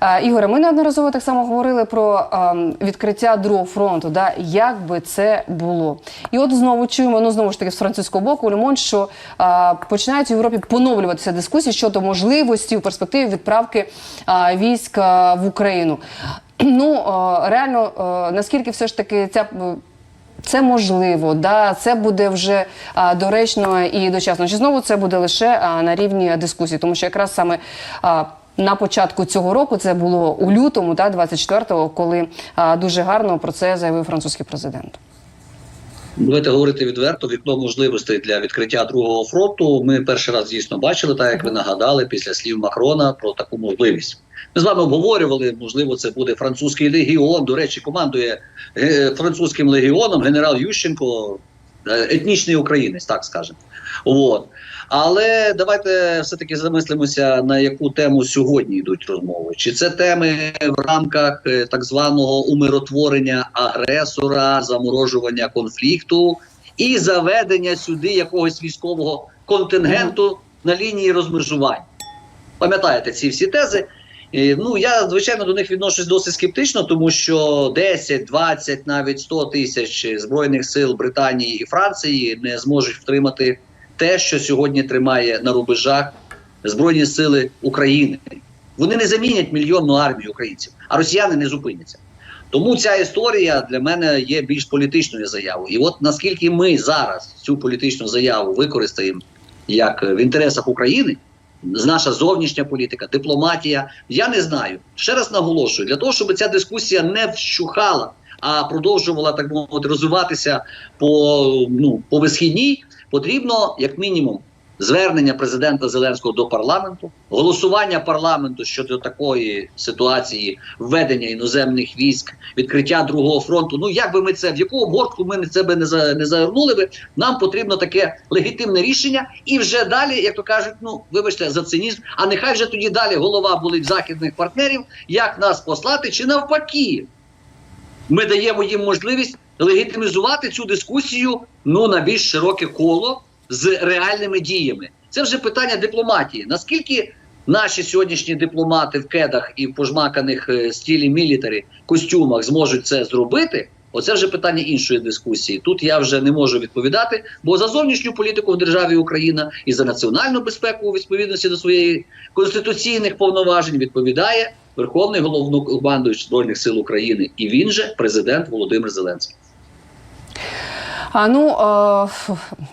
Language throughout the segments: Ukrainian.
Е, Ігоре, ми неодноразово так само говорили про ем, відкриття другого фронту. Да, як би це було? І от знову чуємо, ну знову ж таки з французького боку, Лемон, що е, починають в Європі поновлюватися дискусії щодо можливості у перспективі відправки е, військ в Україну. Ну реально, наскільки все ж таки ця. Це можливо, да, це буде вже а, доречно і дочасно. Чи знову це буде лише а, на рівні дискусії, тому що якраз саме а, на початку цього року це було у лютому, да, 24-го, коли дуже гарно про це заявив французький президент. Давайте говорити відверто, вікно можливостей для відкриття другого фронту. Ми перший раз дійсно бачили, так як ви нагадали, після слів Макрона про таку можливість. Ми з вами обговорювали, можливо, це буде французький легіон. До речі, командує е, французьким легіоном генерал Ющенко, етнічний українець, так скажемо. От. Але давайте все-таки замислимося, на яку тему сьогодні йдуть розмови. Чи це теми в рамках е, так званого умиротворення агресора, заморожування конфлікту і заведення сюди якогось військового контингенту на лінії розмежування? Пам'ятаєте ці всі тези? І, ну я звичайно до них відношусь досить скептично, тому що 10, 20, навіть 100 тисяч збройних сил Британії і Франції не зможуть втримати те, що сьогодні тримає на рубежах збройні сили України. Вони не замінять мільйонну армію українців, а росіяни не зупиняться. Тому ця історія для мене є більш політичною заявою. І от наскільки ми зараз цю політичну заяву використаємо як в інтересах України, наша зовнішня політика, дипломатія, я не знаю. Ще раз наголошую, для того, щоб ця дискусія не вщухала, а продовжувала так мовити розвиватися по, ну, по висхідній, потрібно як мінімум звернення президента Зеленського до парламенту, голосування парламенту щодо такої ситуації введення іноземних військ, відкриття другого фронту. Ну як би ми це в яку обгортку ми себе не за не завернули би. Нам потрібно таке легітимне рішення, і вже далі, як то кажуть, ну вибачте за цинізм. А нехай вже тоді далі голова болить західних партнерів, як нас послати, чи навпаки. Ми даємо їм можливість легітимізувати цю дискусію ну на більш широке коло з реальними діями. Це вже питання дипломатії. Наскільки наші сьогоднішні дипломати в кедах і в пожмаканих е, стілі мілітарі костюмах зможуть це зробити? Оце вже питання іншої дискусії. Тут я вже не можу відповідати, бо за зовнішню політику в державі Україна і за національну безпеку у відповідності до своєї конституційних повноважень відповідає Верховний головнокомандуючий збройних сил України, і він же президент Володимир Зеленський. А ну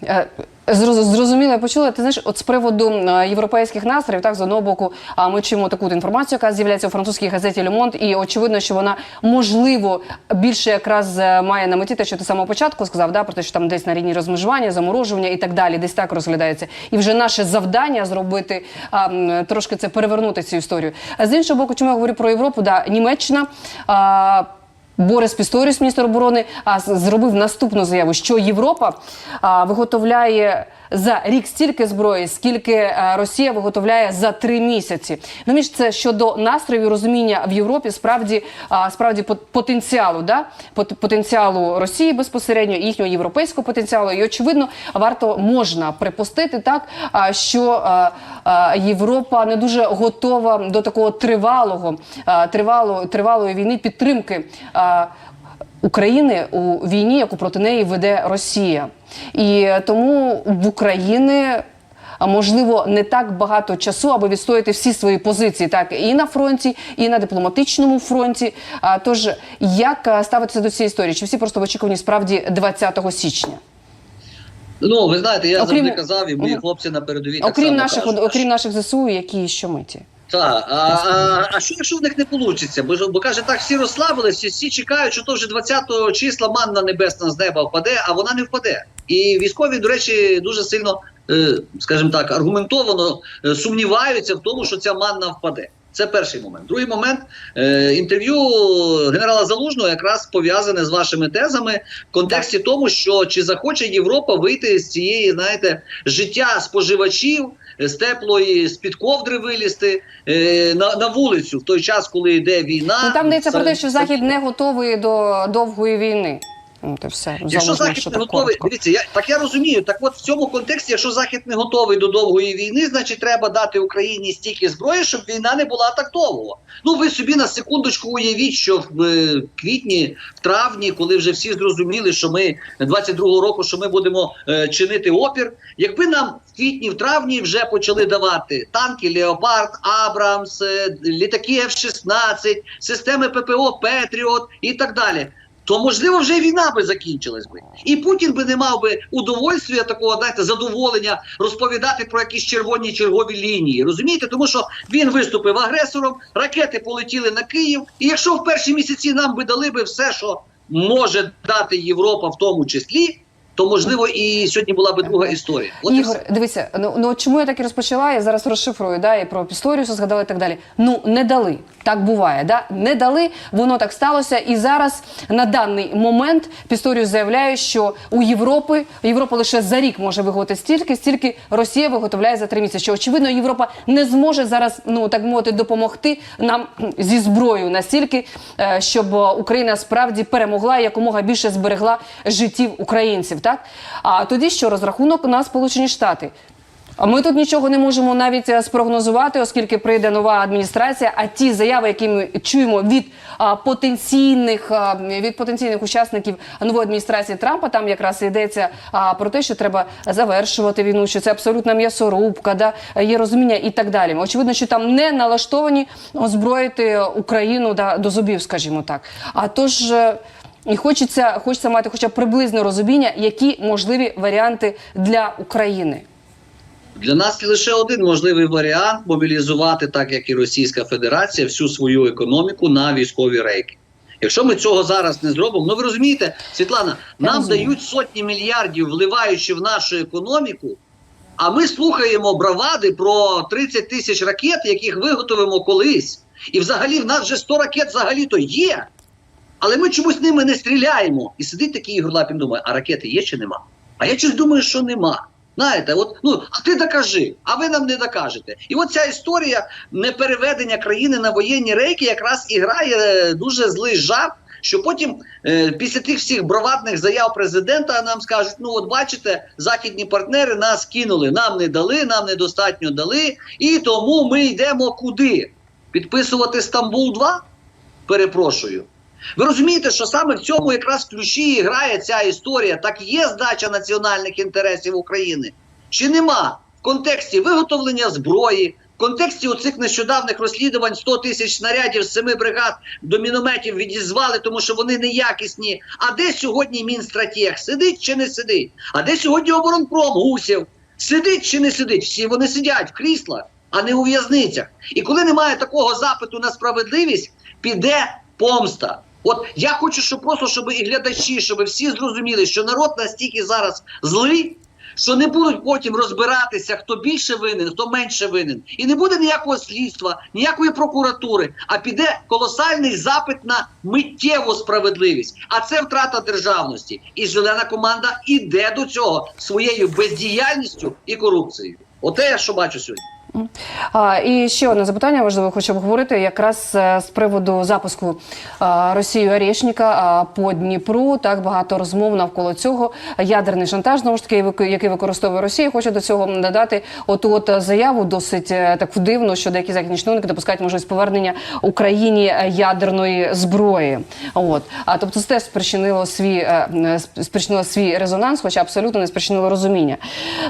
е, е, зрозуміло, я почула. Ти знаєш, от з приводу е, європейських настроїв, так з одного боку, ми чуємо таку інформацію, яка з'являється у французькій газеті Le і очевидно, що вона можливо більше якраз е, має на меті те, що ти самого початку сказав, да, про те, що там десь на рівні розмежування, заморожування і так далі, десь так розглядається. І вже наше завдання зробити а, трошки це перевернути цю історію. А з іншого боку, чому я говорю про Європу? Да, Німеччина. А, Борис Пісторіс, міністр оборони, а, зробив наступну заяву, що Європа виготовляє за рік стільки зброї, скільки Росія виготовляє за три місяці. Ну, між це щодо настроїв розуміння в Європі справді справді потенціалу, да? Потенціалу Росії безпосередньо, їхнього європейського потенціалу. І очевидно, варто можна припустити так, що Європа не дуже готова до такого тривалого, тривалої, тривалої війни підтримки. України у війні, яку проти неї веде Росія, і тому в Україні а, можливо не так багато часу, аби відстояти всі свої позиції, так і на фронті, і на дипломатичному фронті. А тож як ставитися до цієї історії? Чи всі просто в очікуванні справді 20 січня? Ну ви знаєте, я Окрім- завжди казав, і мої хлопці на передовій так само наших, кажуть, окрім наших ЗСУ, які щомиті? Так, а, а, а що якщо в них не вийде? Бо, бо каже, так всі розслабилися, всі чекають, що то вже 20 числа манна небесна з неба впаде, а вона не впаде. І військові, до речі, дуже сильно, е, скажімо так, аргументовано е, сумніваються в тому, що ця манна впаде. Це перший момент. Другий момент е, інтерв'ю генерала Залужного якраз пов'язане з вашими тезами в контексті тому, що чи захоче Європа вийти з цієї, знаєте, життя споживачів з теплої з під ковдри вилізти е, на, на вулицю в той час, коли йде війна. Ну там йдеться про те, що Захід не готовий до довгої війни. От і все. Якщо захід не готовий, коротко. дивіться, я так я розумію. Так, от в цьому контексті, якщо захід не готовий до довгої війни, значить треба дати Україні стільки зброї, щоб війна не була так довго. Ну ви собі на секундочку уявіть, що в е, квітні, в травні, коли вже всі зрозуміли, що ми 22-го року, що ми будемо е, чинити опір. Якби нам в квітні, в травні вже почали давати танки Леопард, Абрамс, е, літаки F-16, системи ППО Петріот і так далі. То можливо вже війна би закінчилась би, і Путін би не мав би удовольствия такого, знаєте, задоволення розповідати про якісь червоні чергові лінії. Розумієте, тому що він виступив агресором, ракети полетіли на Київ. І якщо в перші місяці нам би дали би все, що може дати Європа, в тому числі, то можливо і сьогодні була би друга історія. От Ігор, дивися, ну, ну чому я так і розпочала? Я зараз розшифрую, да, і про Пісторіуса згадала і так далі. Ну не дали. Так буває, да? не дали, воно так сталося. І зараз на даний момент Пісторіус заявляє, що у Європи Європа лише за рік може виготовити стільки, стільки Росія виготовляє за три місяці. Що очевидно, Європа не зможе зараз, ну так мовити, допомогти нам зі зброєю настільки, е, щоб Україна справді перемогла і якомога більше зберегла життів українців. Так а тоді що розрахунок на Сполучені Штати. А ми тут нічого не можемо навіть е, спрогнозувати, оскільки прийде нова адміністрація. А ті заяви, які ми чуємо від а, потенційних а, від потенційних учасників нової адміністрації Трампа, там якраз йдеться а, про те, що треба завершувати війну, що це абсолютна м'ясорубка, да є розуміння і так далі. Очевидно, що там не налаштовані озброїти Україну да, до зубів, скажімо так. А тож. І хочеться, хочеться мати хоча б приблизне розуміння, які можливі варіанти для України. Для нас лише один можливий варіант мобілізувати, так як і Російська Федерація, всю свою економіку на військові рейки. Якщо ми цього зараз не зробимо, ну ви розумієте, Світлана, нам розумію. дають сотні мільярдів, вливаючи в нашу економіку. А ми слухаємо бравади про 30 тисяч ракет, яких виготовимо колись. І взагалі в нас вже 100 ракет взагалі-то є. Але ми чомусь ними не стріляємо. І сидить такий Ігор Лапін думає, а ракети є чи нема? А я щось думаю, що нема. Знаєте, от ну а ти докажи, а ви нам не докажете. І от ця історія непереведення країни на воєнні рейки якраз і грає е, дуже злий жарт. Що потім е, після тих всіх бравадних заяв президента нам скажуть: ну от бачите, західні партнери нас кинули, нам не дали, нам недостатньо дали, і тому ми йдемо куди? Підписувати Стамбул 2 Перепрошую. Ви розумієте, що саме в цьому якраз ключі грає ця історія. Так є здача національних інтересів України? Чи нема в контексті виготовлення зброї, в контексті оцих нещодавних розслідувань 100 тисяч снарядів з семи бригад до мінометів відізвали, тому що вони неякісні. А де сьогодні Мінстратег? Сидить чи не сидить? А де сьогодні оборонпром Гусєв? Сидить чи не сидить? Всі вони сидять в кріслах, а не у в'язницях. І коли немає такого запиту на справедливість, піде помста. От я хочу, щоб просто щоб і глядачі, щоб всі зрозуміли, що народ настільки зараз злий, що не будуть потім розбиратися, хто більше винен, хто менше винен, і не буде ніякого слідства, ніякої прокуратури, а піде колосальний запит на миттєву справедливість. А це втрата державності. І зелена команда іде до цього своєю бездіяльністю і корупцією. Оте я що бачу сьогодні. І ще одне запитання важливо, хочу обговорити якраз е, з приводу запуску а, Росією по Дніпру. Так багато розмов навколо цього. Ядерний шантаж знову ж таки, який- використовує Росія. Хочу до цього додати оту от заяву досить е, таку дивну, що деякі західні чиновники допускають можливість повернення Україні е, ядерної зброї. От а тобто це теж спричинило свій е, е, спричинило свій резонанс, хоча абсолютно не спричинило розуміння.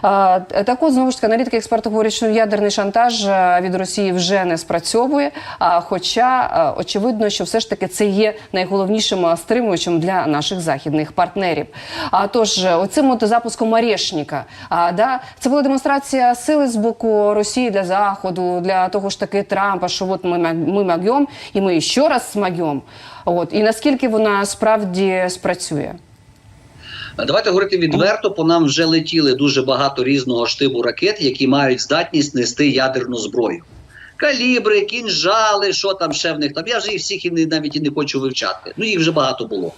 А, так от знову ж таки аналітики експерти говорять, що ядерний шантаж е, від Росії вже не спрацьовує. А хоча е, очевидно, що все ж таки це є найголовнішим е, стримуючим для наших західних партнерів. А тож оцим от запуском Орешника, а да це була демонстрація сили з боку Росії для заходу, для того ж таки Трампа, що от ми ми магьом, і ми ще раз смагьом. От і наскільки вона справді спрацює? Давайте говорити відверто, по нам вже летіли дуже багато різного штибу ракет, які мають здатність нести ядерну зброю. Калібри, кінжали, що там ще в них там. Я вже їх всіх і не, навіть і не хочу вивчати. Ну їх вже багато було.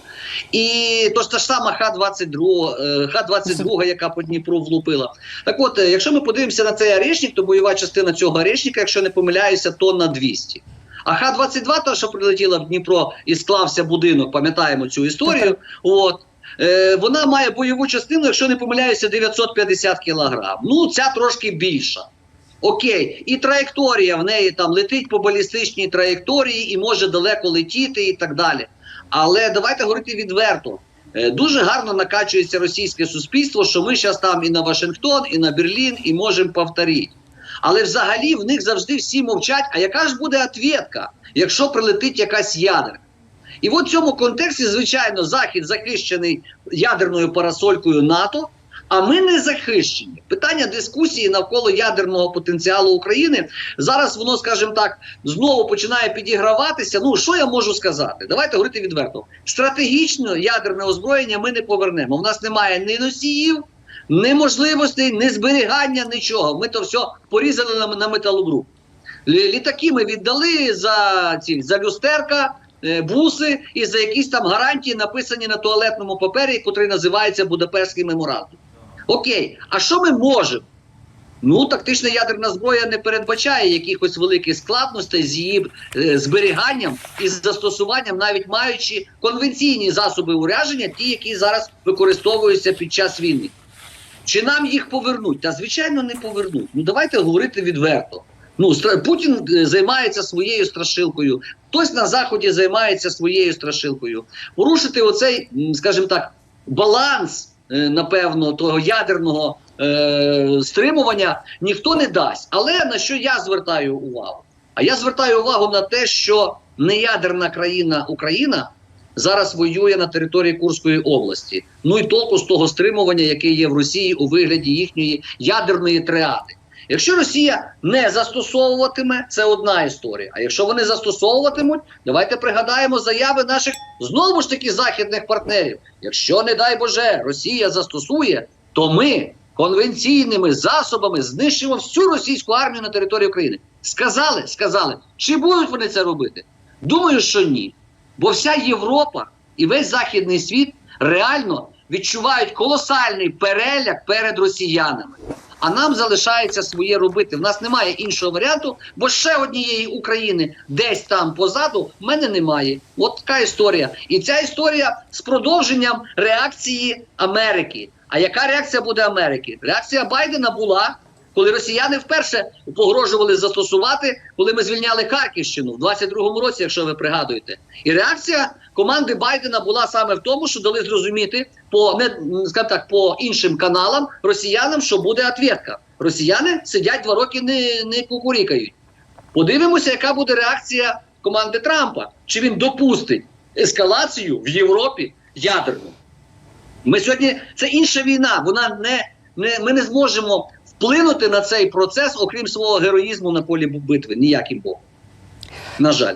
І то ж та ж сама Х-22, е, Х-22, яка по Дніпру влупила. Так от, е, якщо ми подивимося на цей орешник, то бойова частина цього орешника, якщо не помиляюся, тонна 200. А Х-22, та, що прилетіла в Дніпро і склався будинок, пам'ятаємо цю історію. От. Е, вона має бойову частину, якщо не помиляюся, 950 кілограм. Ну, ця трошки більша. Окей, і траєкторія в неї там летить по балістичній траєкторії і може далеко летіти і так далі. Але давайте говорити відверто. Е, Дуже гарно накачується російське суспільство, що ми зараз там і на Вашингтон, і на Берлін, і можемо повторити. Але взагалі в них завжди всі мовчать. А яка ж буде ответка, якщо прилетить якась ядерка? І в цьому контексті, звичайно, Захід захищений ядерною парасолькою НАТО, а ми не захищені. Питання дискусії навколо ядерного потенціалу України зараз воно, скажімо так, знову починає підіграватися. Ну що я можу сказати? Давайте говорити відверто. Стратегічно ядерне озброєння ми не повернемо. У нас немає ні носіїв, ні можливостей, ні зберігання, нічого. Ми то все порізали на, на. Літаки ми віддали за ці за люстерка, буси і за якісь там гарантії, написані на туалетному папері, який називається Будапештський меморандум. Окей, а що ми можемо? Ну, тактична ядерна зброя не передбачає якихось великих складностей з її е, зберіганням і застосуванням, навіть маючи конвенційні засоби ураження, ті, які зараз використовуються під час війни. Чи нам їх повернуть? Та звичайно не повернуть. Ну давайте говорити відверто. Ну, Путін е, займається своєю страшилкою, хтось на заході займається своєю страшилкою. Порушити оцей, скажімо так, баланс, е, напевно, того ядерного е, стримування ніхто не дасть. Але на що я звертаю увагу? А я звертаю увагу на те, що неядерна країна Україна зараз воює на території Курської області. Ну і толку з того стримування, яке є в Росії у вигляді їхньої ядерної триади. Якщо Росія не застосовуватиме, це одна історія. А якщо вони застосовуватимуть, давайте пригадаємо заяви наших знову ж таки західних партнерів. Якщо, не дай Боже, Росія застосує, то ми конвенційними засобами знищимо всю російську армію на території України. Сказали, сказали. Чи будуть вони це робити? Думаю, що ні. Бо вся Європа і весь західний світ реально відчувають колосальний переляк перед росіянами. А нам залишається своє робити. В нас немає іншого варіанту, бо ще однієї України десь там позаду в мене немає. От така історія. І ця історія з продовженням реакції Америки. А яка реакція буде Америки? Реакція Байдена була, коли росіяни вперше погрожували застосувати, коли ми звільняли Харківщину в 22-му році, якщо ви пригадуєте. І реакція команди Байдена була саме в тому, що дали зрозуміти по не скажімо так, по іншим каналам росіянам, що буде ответка. Росіяни сидять два роки не, не кукурікають. Подивимося, яка буде реакція команди Трампа. Чи він допустить ескалацію в Європі ядерну? Ми сьогодні це інша війна. Вона не, не ми не зможемо вплинути на цей процес, окрім свого героїзму на полі битви. Ніяким богом. На жаль.